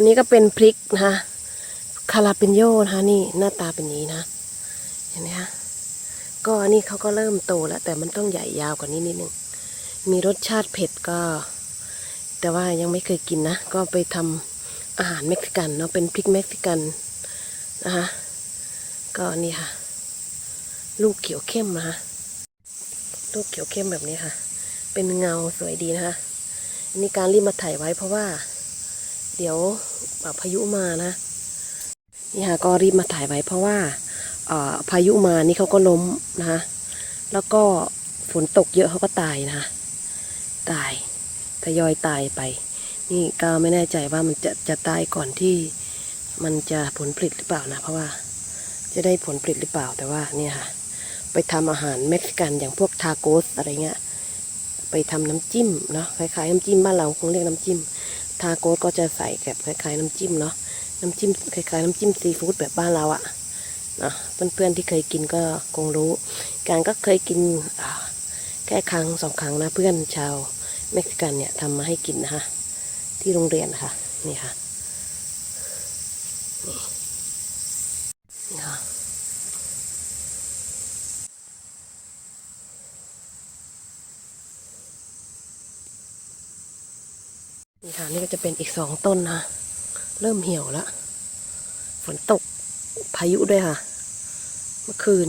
อันนี้ก็เป็นพริกนะคะคาราเปนโยนะคะนี่หน้าตาเป็นอย่างนี้นะ เห็นไหมคะก็อันนี้เขาก็เริ่มโตแล้ว แต่มันต้องใหญ่ยาวกว่านี้นิดนึง มีรสชาติเผ็ดก็ แต่ว่ายังไม่เคยกินนะ ก็ไปทำอาหารเม็กซิกันเนาะเป็นพริกเม็กซิกันนะคะก็นี่ค่ะ ลูกเขียวเข้มนะคะลูกเขียวเข้มแบบนี้ค่ะ เป็นเงาสวยดีนะคะอันนี้การรีบมาถ่ายไว้เพราะว่า เดี๋ยวแบบพายุมานะ นี่ค่ะก็รีบมาถ่ายไว้เพราะว่าพายุมานี่เขาก็ล้มนะคะแล้วก็ฝนตกเยอะเขาก็ตายนะคะตายทยอยตายไป นี่ก็ไม่แน่ใจว่ามันจะจะตายก่อนที่มันจะผลผลิตหรือเปล่านะ เพราะว่าจะได้ผลผลิตหรือเปล่าแต่ว่าเนี่ยค่ะ ไปทำอาหารเม็กซิกันอย่างพวกทาโกสอะไรเงี้ยไปทำน้ำจิ้มเนาะคล้ายๆน้ำจิ้มบ้านเราคงเรียกน้ำจิ้ม ทาโกสก็จะใส่แบบคล้ายๆ น้ำจิ้มเนาะน้ำจิ้มคล้ายๆน้ำจิ้มซีฟู้ดแบบบ้านเราอะนะเพื่อนๆที่เคยกินก็คงรู้ การก็เคยกินแค่ครั้งสองครั้งนะเพื่อนชาวเม็กซิกันเนี่ยทำมาให้กินนะคะที่โรงเรียนค่ะนี่ค่ะนี่นี่ค่ะ นี่ค่ะนี่ก็จะเป็นอีกสองต้นนะเริ่มเหี่ยวแล้ว ฝนตกพายุด้วยค่ะ เมื่อคืน